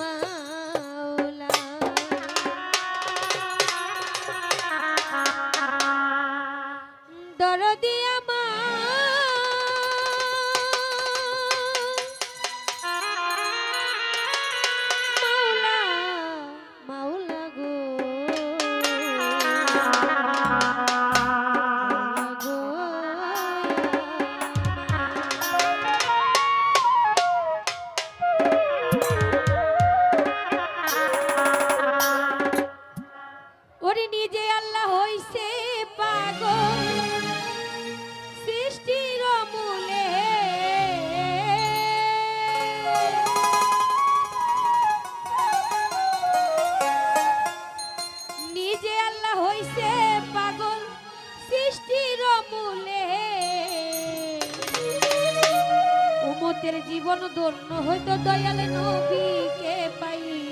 봐. উমতের জীবন ধন্য হইতো দয়াল নবীকে পাইলে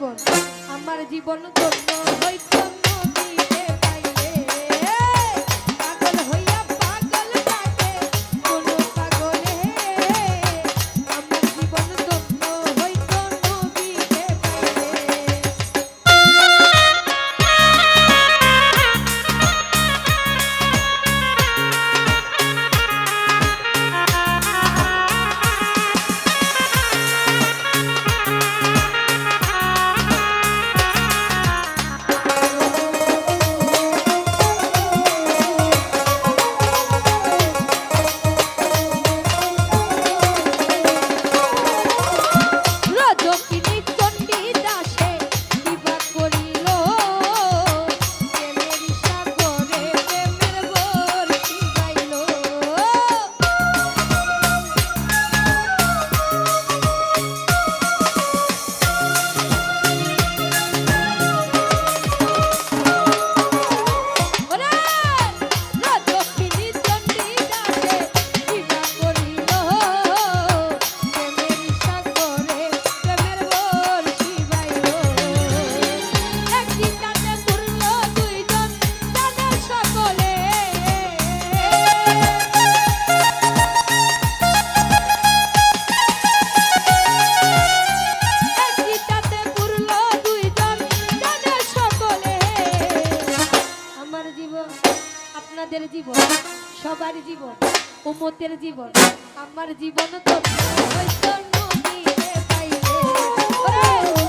জীবন। আমার জীবন ধন্য হইতে আমাদের জীবন সবার জীবন উমতের জীবন আমার জীবন তো পাইলে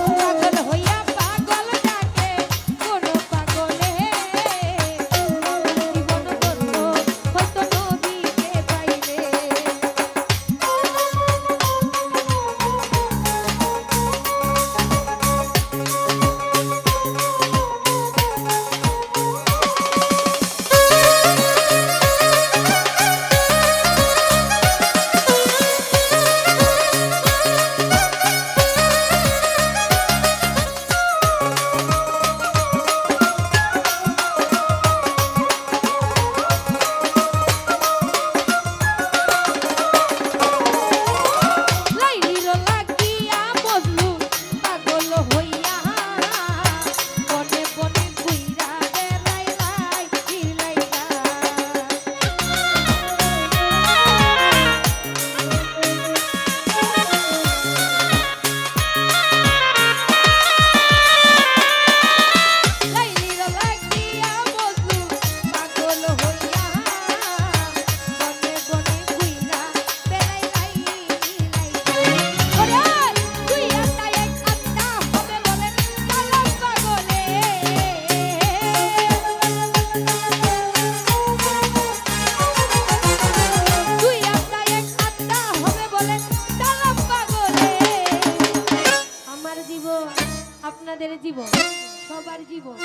জীবন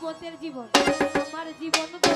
কুমতের জীবন তোমার জীবন